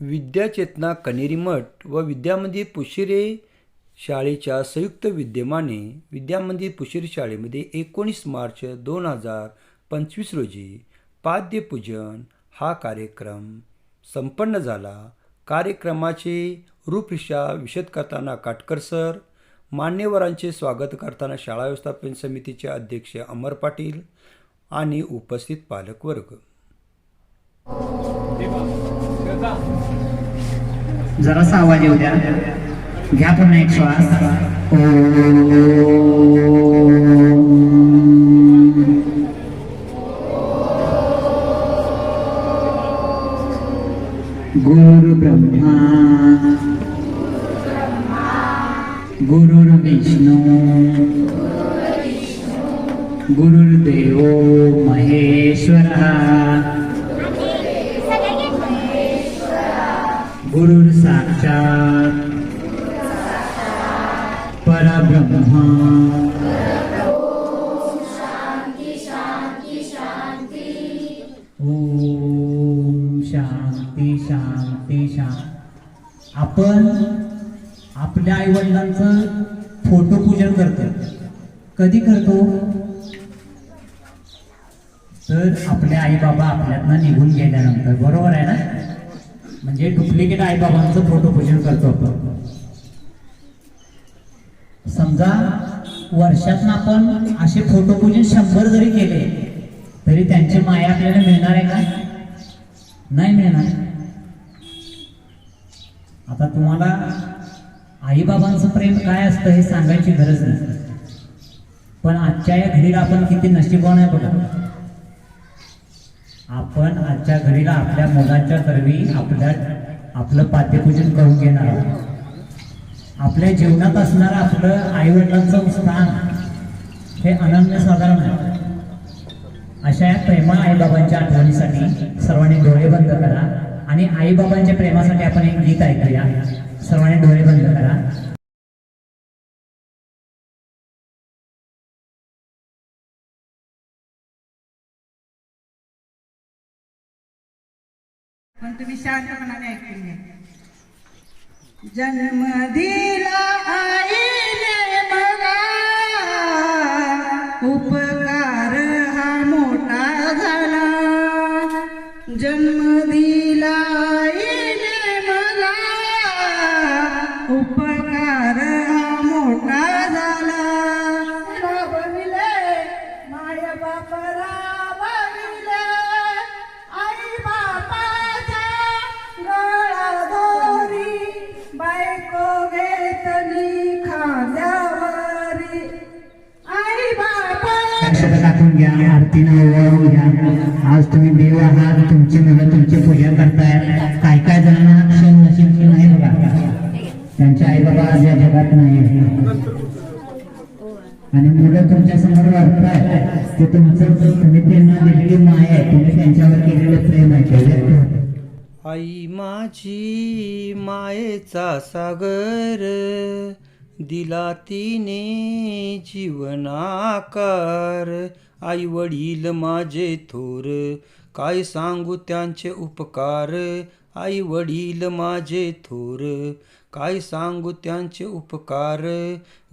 विद्याचेतना कनेरी मठ व विद्यामंदिर पुशिरे शाळेच्या संयुक्त विद्यमाने विद्यामंदिर पुशिरे शाळेमध्ये एकोणीस मार्च दोन हजार पंचवीस रोजी पाद्यपूजन हा कार्यक्रम संपन्न झाला. कार्यक्रमाचे रूपरेषा विशद करताना काटकर सर मान्यवरांचे स्वागत करताना शाळा व्यवस्थापन समितीचे अध्यक्ष अमर पाटील आणि उपस्थित पालकवर्ग. जरासा आवाज येऊ द्या. घ्या पुन्हा एक श्वास. गुरु ब्रह्मा. गुरुर्विष्णू गुरुर्देव महेश्वरा. गुरुर साक्षात परब्रह्मा. ओम शांती शांती शांती. आपण आपल्या आई वडिलांचं फोटो पूजन करतो कधी करतो? तर आपले आई बाबा आपल्यातनं निघून गेल्यानंतर. बरोबर आहे ना? म्हणजे डुप्लिकेट आई बाबांचं फोटो पूजन करतो आपण. समजा वर्षातनं आपण असे फोटो पूजन शंभर जरी केले तरी त्यांची माया आपल्याला मिळणार आहे का? नाही मिळणार. आता तुम्हाला आईबाबांचं प्रेम काय असतं हे सांगायची गरज नाही. पण आजच्या या घडीला आपण किती नशीबवान आहे बघा. आपण आजच्या घडीला आपल्या मुलांच्या करवी आपल्या आपलं पाद्यपूजन करून घेणार आहोत. आपल्या जीवनात असणारं आपलं आईवडिलांचं स्थान हे अनन्यसाधारण आहे. अशा या प्रेमा आईबाबांच्या आठवणीसाठी सर्वांनी डोळे बंद करा आणि आईबाबांच्या प्रेमासाठी आपण एक गीत ऐकूया. सर्वांनी डोळे बंद करा. पण शांतपणाने ऐकून घ्या. जन्म दिला आईने मला. उपकार हा मोठा झाला. जन्म तीन आरतीनं घ्या आज तुम्ही देव आहात तुमची मुलं तुमची पूजा करतायत. काय काय जणांना क्षण नशीब नाही बघा. त्यांचे आई बाबा आज या जगात नाही आणि मुलं तुमच्यासमोर वाटतायत ते तुमचं तुम्ही त्यांना दिलेली माय आहे. तुम्ही त्यांच्यावर केलेलं प्रेम आहे. ते आई माझी मायेचा सागर दिला तिने जीवनाकार. आई वडील माझे थोर. काय सांगू त्यांचे उपकार? आई वडील माझे थोर. काय सांगू त्यांचे उपकार?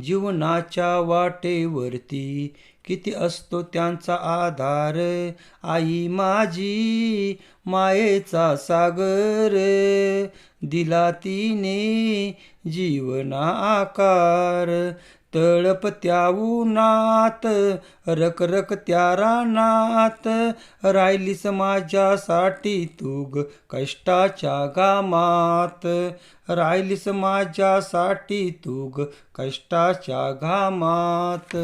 जीवनाच्या वाटेवरती किती असतो त्यांचा आधार? आई माझी मायेचा सागर. दिला तिने जीवना आकार तळप त्या उन्हात रखरख त्या रानात राहिलीस माझ्यासाठी तुग कष्टाच्या गामात राहिलीस माझ्यासाठी तुग कष्टाच्या घामात.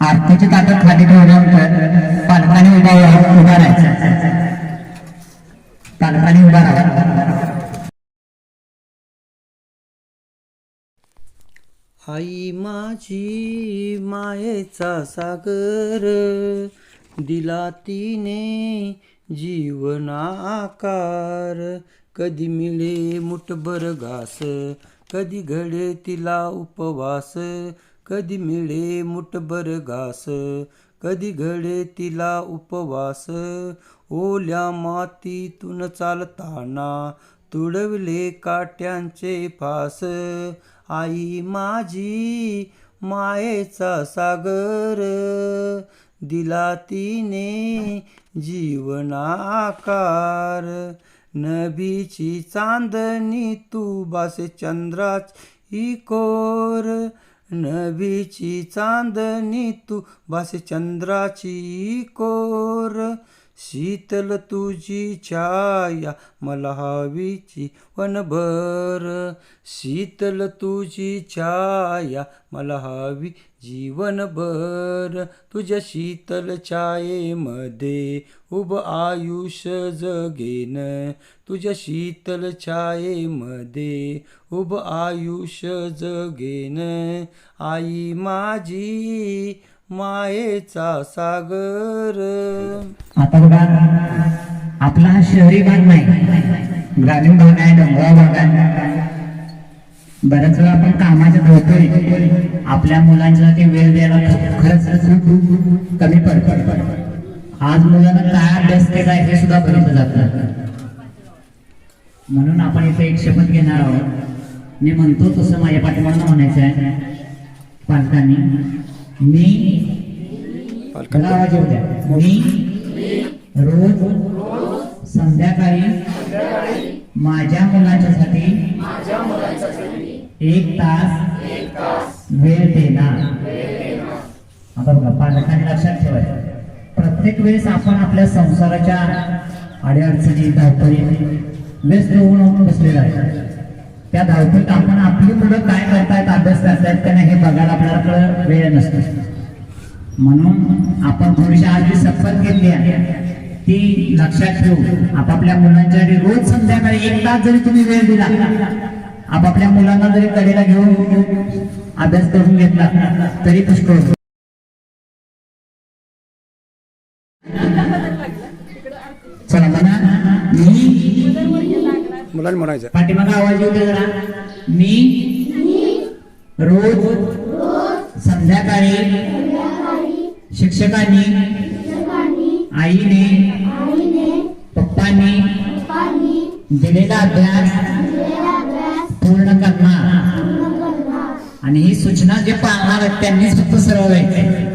आरतीची ताकद खाली ठेवल्यानंतर पालकाने उभा राहा- उभा राहायचं पालकाने उभा राहा आई माझी मायेचा सागर दिला तिने जीवना आकार कधी मिळे मुठभर घास कधी घडे तिला उपवास. कधी मिळे मुठभर घास कधी घडे तिला उपवास. ओल्या मातीतून चालताना तुडवले काट्यांचे फास. आई माझी मायेचा सागर दिला तिने जीवनाकार. नभीची चांदणी तू बासे चंद्राची कोर. नभीची चांदणी तू बासे चंद्राची कोर. शीतल तुझी छाया मला हवीची वनभर. शीतल तुझी छाया मला हवी जीवनभर. तुझ्या शीतल छायेमध्ये उभ आयुष्य जगेन. तुझ्या शीतल छायेमध्ये उभ आयुष्य जगेन. आई माझी मायेचा सागर. आता बघा आपला हा शहरी भाग नाही ग्रामीण भाग आहे डोंगराळ भाग आहे. बऱ्याच वेळा आपण कामाच्या धावतोय आपल्या मुलांसाठी वेळ द्यायला खरंच खूप कमी पडतो. आज मुलांना काय अभ्यास केला हे सुद्धा बघितलं जातं. म्हणून आपण इथे एक शपथ घेणार आहोत. मी म्हणतो तसं माझ्या पाठिंबा म्हणायचं आहे पालकांनी. मी आवाज येऊ द्या. मी रोज संध्याकाळी माझ्या मुलांच्यासाठी एक तास वेळ देणार. आता बघा पालकांनी लक्षात ठेवायचं. प्रत्येक वेळेस आपण आपल्या संसाराच्या अडीअडचणी धावपळी व्यस्त होऊन बसलेला आहे त्या धावपळीत आपण आपली मुलं काय करतायत अभ्यास करतायत का नाही हे बघायला आपल्याला वेळ नसतो. म्हणून आपण थोडीशी आधी जी शपथ घेतली आहे. ती लक्षात ठेवू. आपापल्या मुलांच्या रोज संध्याकाळी एक तास जरी तुम्ही वेळ दिला आपापल्या मुलांना जरी कडेला घेऊन अभ्यास करून घेतला तरी पुष्कळ होतो. चला म्हणा मी मुलांनी म्हणायचं. पाठीमागा आवाज येऊ दे जरा. मी रोज संध्याकाळी शिक्षकांनी आईने पप्पांनी दिलेला अभ्यास पूर्ण करणार. आणि ही सूचना जे पाळणार आहेत त्यांनीच फक्त सरळ व्हायचंय.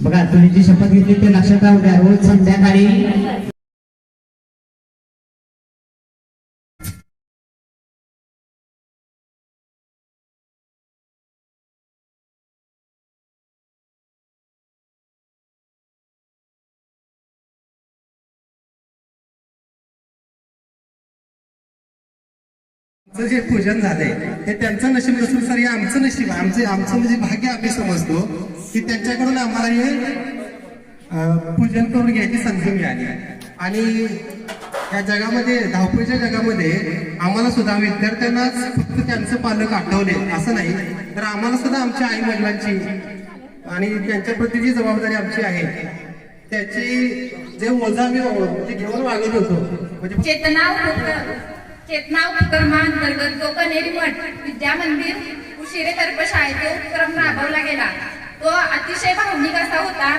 बघा तुम्ही जी शपथ घेतली ते लक्षात राहू द्या. रोज संध्याकाळी जे पूजन झालंय ते त्यांचं नशीब नसून सर हे आमचं नशीब आहे. आमचे आमचं म्हणजे भाग्य आम्ही समजतो की त्यांच्याकडून आम्हाला हे पूजन करून घ्यायची संधी मिळाली. आणि या जगामध्ये धावपळीच्या जगामध्ये आम्हाला सुद्धा विद्यार्थ्यांनाच फक्त त्यांचं पालक आठवले असं नाही. तर आम्हाला सुद्धा आमच्या आई वडिलांची आणि त्यांच्याप्रती जी जबाबदारी आमची आहे त्याची जे ओझा आम्ही घेऊन वागत होतो म्हणजे चेतना चेतना उपक्रमांतर्गत जो कनेरी मठ विद्या मंदिर उशिरे तर्फ शाळेचे उपक्रम राबवला गेला. तो अतिशय भावनिक असा होता.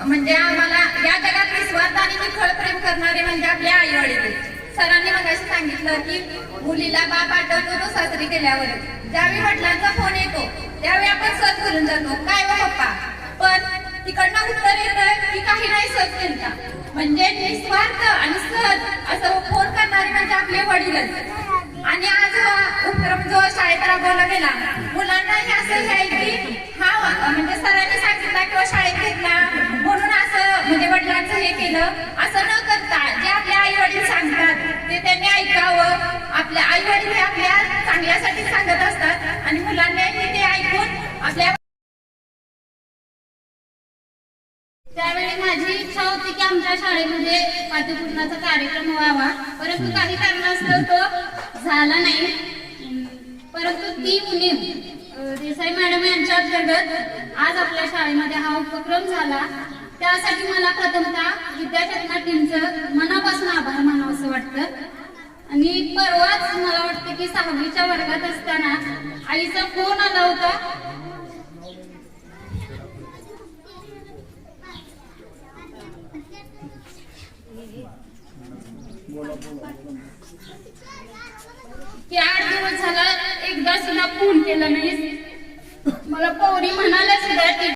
म्हणजे आम्हाला या जगात निस्वार्थ आणि निखळ प्रेम करणारे म्हणजे आपले आई वडील सरांनी मगाशी सांगितलं की मुलीला बाप आठवतो तो सासरी गेल्यावर. ज्यावेळी वडिलांचा फोन येतो त्यावेळी आपण सत करून जातो काय व पप्पा? पण तिकडनं उत्तर येतं की काही नाही सत केलता म्हणजे निस्वार्थ आणि सहज असं फोन करणारे म्हणजे आपले वडीलच. आणि आज उपक्रम जो शाळेत राबवला गेला मुलांनाही असं हे आहे की हा म्हणजे सरांनी सांगितला किंवा शाळेत घेतला म्हणून असं म्हणजे वडिलांचं हे केलं असं न करता जे आपले आई वडील सांगतात ते त्यांनी ऐकावं. आपल्या आई वडील हे आपल्या चांगल्यासाठी सांगत असतात आणि मुलांनाही ते ऐकून आपल्या त्यावेळी माझी इच्छा होती की आमच्या शाळेमध्ये कार्यक्रम व्हावा. परंतु काही कारणास्तव तो झाला नाही. परंतु ती उणीव देसाई मॅडम यांच्या अंतर्गत आज आपल्या शाळेमध्ये हा उपक्रम झाला. त्यासाठी मला प्रथमतः विद्याचेतना टीमचं मनापासून आभार मानावं असं वाटतं. आणि परवाच मला वाटतं की सहावीच्या वर्गात असताना आईचा फोन आला होता की आठ मला फोन केला नाही मला पौरी म्हणाल्या सुद्धा